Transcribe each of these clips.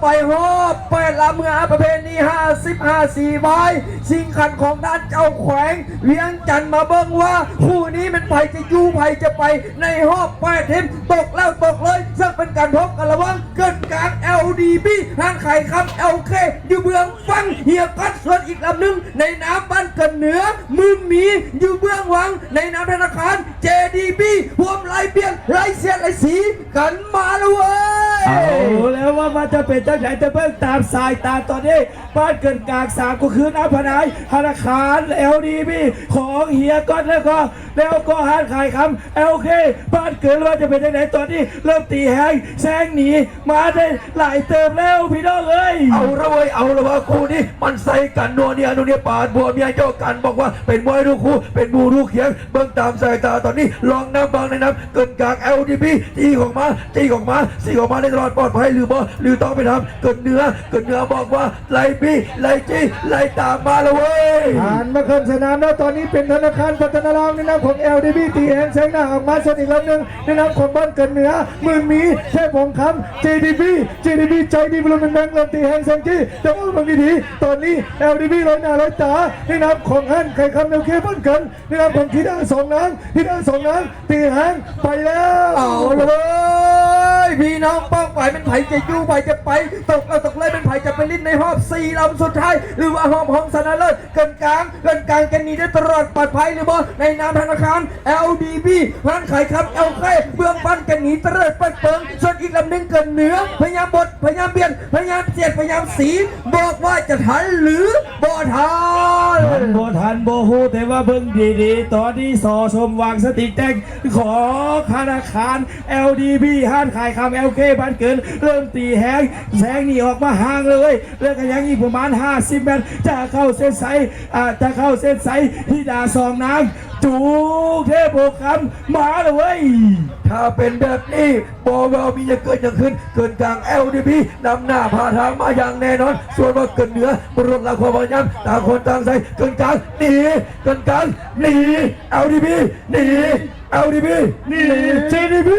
ไปฮอบเปิดลำเงาประเพณีห้าสิบห้าสี่ใบชิงขันของด้านเจ้าแขวง เวียงจันมาเบิ่งว่า คู่นี้เป็นไผจะยู่ไผจะไปในฮอบแปดทีมตกแล้วตกเลยซึ่งเป็นการพบกันระว่างเกิดกลาง LDB ห้างไข่คำ LK อยู่เบื้องฟังเฮียกัดส่วนอีกลำหนึ่งในน้ำบ้านเกินเหนือมือมีอยู่เบื้องหวังในน้ำธนาคาร JDB พวมลายเบียงลายเสียดลายสีกันมาแล้วเว้ย เอาแล้วว่ามันจะเป็นเจ้าใหญ่แต่เบิ่งตามสายตาตอนนี้บ้านเกินกลางสามก็คือน้ำพนายธนาคารเอลดีบีของเฮียก้อนแล้วก็แล้วก็ห้านขายคำเอลเคบ้านเกินว่าจะเป็นยังไงตอนนี้ เริ่มตีแหงแซงหนีมาได้หลายเติมแล้วพี่น้องเอ้ยเอาละเว้ยเอาละว่าคู่นี้มันใส่กันนัวเนี่ยนัวเนี่ยปาดบัวเมียโยกกันบอกว่าเป็นมวยลูกคู่เป็นบูลูกเขียงเบิ่งตามสายตาตอนนี้ลองน้ำบางในน้ำเกินกลาง LDP ตีของมาตีของมาสีของมาได้ตลอดปลอดภัยหรือบ่หรือต้องไปทำเกินเนื้อเกินเนื้อบอกว่าไล่ปีไล่จีไล่ตามมาละเว้ยผ่านมาขึ้นสนามแล้วตอนนี้เป็นธนาคารพัฒนาลาวในนามของ LDB ตีแอนแซงหน้าออกมาส่วนอีกลำหนึ่งในนามของบ้านเกิดเหนือหมื่นหมีเทพของคำ JDB JDB ใจดีบรมแบงค์ลำตีแฮงแซงกี้แต่ว่าบางทีตอนนี้ LDB ร้อยหน้าร้อยตาในนามของฮั่นไข่คำเนวเคบ้านเกินในนามของธิดาสองน้ำธิดาสองน้ำตีแฮงไปแล้วเอาเลย พี่น้องป้องไปเป็นไผ่จะยู่ไผจะไป ตกเอาตกเลยเป็นไผ่จะไปลิ้นในหอบสี่ลำสุดท้าย หรือว่าหอบห้องสนาเลิศเกินกลางเกินกลางกันนี้ได้ตลอดปลอดภัยหรือบ่ในนามธนาคาร LDB ร้านขายครับเอลเบื้อง บ้านกันนี้ตลอดเปิดเปิงส่วนอีกลำหนึ่งเกินเหนือ พยายามบดพยายามเบียนพยายามเสียดพยายามสีบอกว่าจะทันหรือบ่ทันทันโบทันโบฮูแต่ว่าเบิ่งดีๆ ตอนนี้สอชมวางสติกแตงขอธนาคาร LDB ห้านขายคำ LK บ้านเกิน เริ่มตีแหงแสงหนีออกมาห่างเลยเรื่องกันยังอีกประมาณ 50เมตรจะเข้าเส้นสอ่าจะเข้าเส้นใสที่ดาสองนา งจูเทพโบคำมาเลยเว้ย ถ้าเป็นแบบนี้บอเวลมีจะเกิดอย่างขึ้น เกินกลาง LDP นำหน้าพาทางมาอย่างแน่นอน ส่วนว่าเกินเหนือบรวมราความพยายามต่างคนต่างใส่เกินกลางหนีเกินกลางหนี LDP หนี LDP นี่ JDB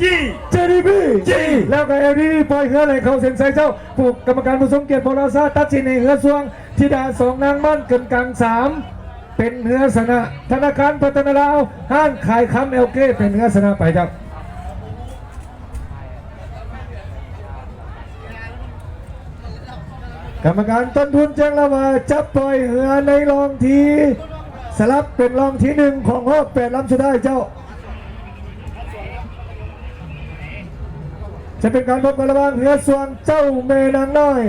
จี้ JDB จีแล้วก็ LDB ปล่อยเฮืออะไรเขาเซ็นไซเจ้าผูกกรรมการผู้ทรงเกียรติพลซาตัดสินในเฮือสวงธิดาสองนางบ้านเกินกลางสาม เป็นเฮือสนะธนาคารพัฒนาลาวห้านขายคำเอลเก้เป็นเฮือสนะไปครับกรรมการต้นทุนแจ้งแล้วว่าจะปล่อยเหือในรองทีสลับเป็นรองที่หนึ่งของรอบแปดลำสุดท้เจ้า จะเป็นการพบกันระหว่างเหือส่วนเจ้าเมนางน้อย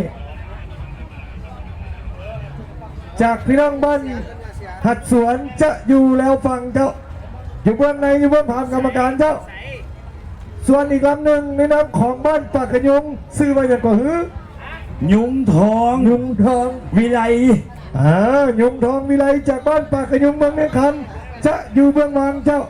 จากพี่น้องบ้าน หัดสวนจะอยู่แล้วฟังเจ้า อยู่เบื้องในอยู่เบื้องผ่านกรรมการเจ้า ส่วนอีกลำหนึ่งในน้ำของบ้านปากกระยงซื้อมาจากก่อหือยุงทองยุงทองวิไลอ่ายุงทองวิไลจากบ้านปากกระยุงเมืองเมียงคำจะอยู่เบื้องหลังเจ้า